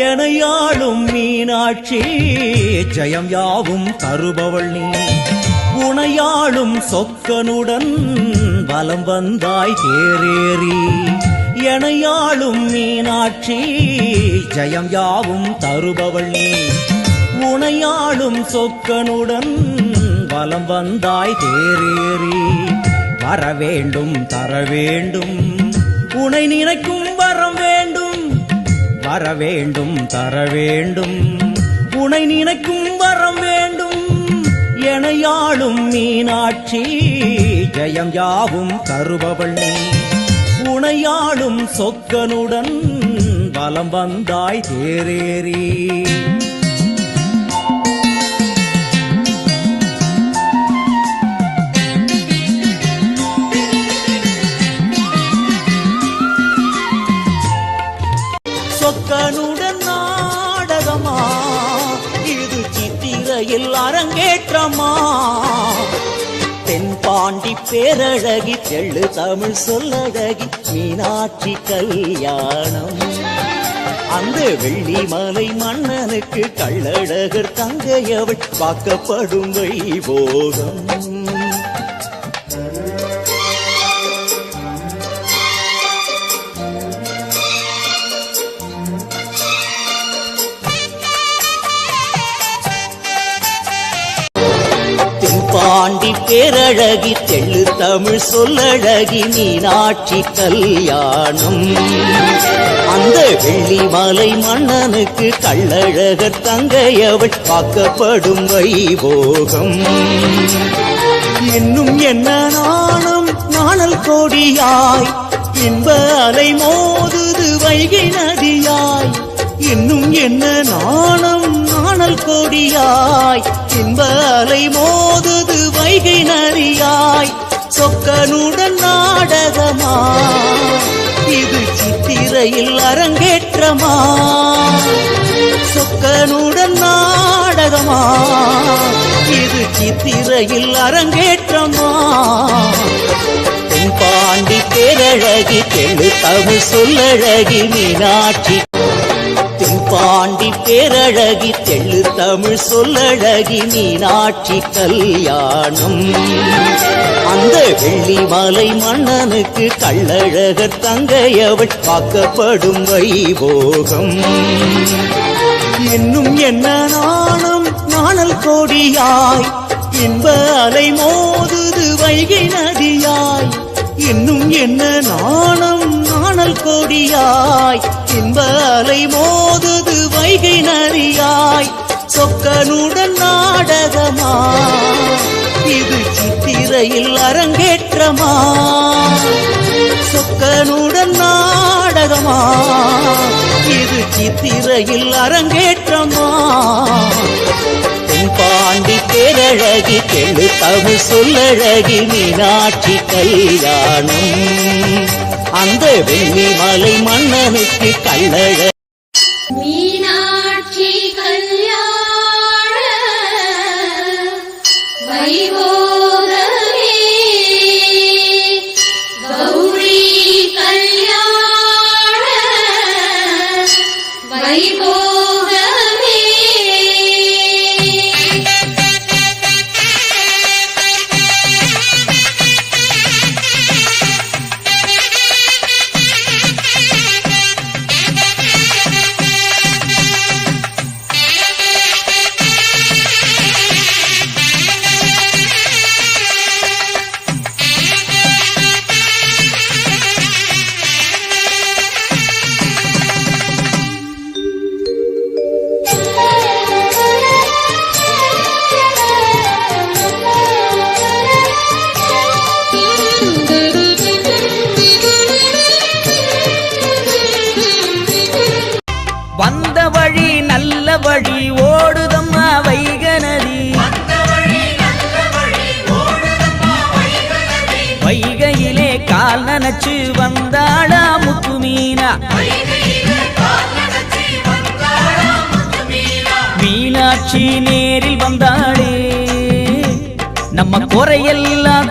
எனையாளும் மீனாட்சி. ஜெயம் யாவும் தருபவள் நீ. உனையாளும் சொக்கனுடன் வலம் வந்தாய் தேரேறி. எனையாளும் மீனாட்சி ஜெயம் யாவும் தருபவள் நீ. உனையாளும் சொக்கனுடன் வலம் வந்தாய் தேரேறி. வர வேண்டும் தர வேண்டும் உனை நினைக்கும் வரம் வேண்டும் வர வேண்டும் தர வேண்டும். உனை நினைக்கும் வரம் வேண்டும். எனையாளும் மீனாட்சி ஜெயம் யாவும் தருபவள் உனையாளும் சொக்கனுடன் வலம் வந்தாய் தேரேறி. சித்திரையில் அரங்கேற்றமா? தென்பாண்டி பேரழகி தெள்ளு தமிழ் சொல்லழகி மீனாட்சி கல்யாணம். அந்த வெள்ளிமலை மன்னனுக்கு கள்ளழகர் தங்கையவள் பார்க்கப்படும் வைபோகம் பாண்டி பேரழகி தெள்ளு தமிழ் சொல்லழகி மீனாட்சி கல்யாணம். அந்த வெள்ளிமலை மன்னனுக்கு கள்ளழகர் தங்கையவள் வாக்கப்படும் வைபோகம். இன்னும் என்ன நாணம்? நாணல் கோடியாய். இன்ப அலை மோதுது வைகை நதியாய். இன்னும் என்ன நாணம்? காணல் கோடியாய் இன்ப அலை மோதுது வைகை நரியாய் சொக்கனுடன் நாடகமா? இது சித்திரையில் அரங்கேற்றமா? சொக்கனுடன் நாடகமா? இது சித்திரையில் அரங்கேற்றமா? தென்பாண்டி பேரழகி தெழு தமிழ் சொல்லழகி மீனாட்சி பாண்டி பேரழகி தெள்ளு தமிழ் சொல்லழகி மீனாட்சி கல்யாணம். அந்த வெள்ளிமலை மன்னனுக்கு கள்ளழகர் தங்கையவள் வாக்கப்படும் வைபோகம். இன்னும் என்ன நாணம்? நாணல் கோடியாய். இன்ப அலை மோதுது வைகை நதியாய். இன்னும் என்ன நாணம்? நாணல் கொடியாய் இன்ப அலை மோதுது வைகை நரியாய் சொக்கனுடன் நாடகமா? இது சித்திரையில் அரங்கேற்றமா? சொக்கனுடன் நாடகமா? இது சித்திரையில் அரங்கேற்றமா? பாண்டி பேரழகி கெழு தமிழ் சொல்லழகி மீனாட்சி கல்யாணம். அந்த வெள்ளி மலை மன்னனுக்கு கள்ளழ பால் நினைச்சு நனைச்சு வந்தாளா முத்து மீனா? மீனாட்சி நேரில் வந்தாளே. நம்ம குறையெல்லாம்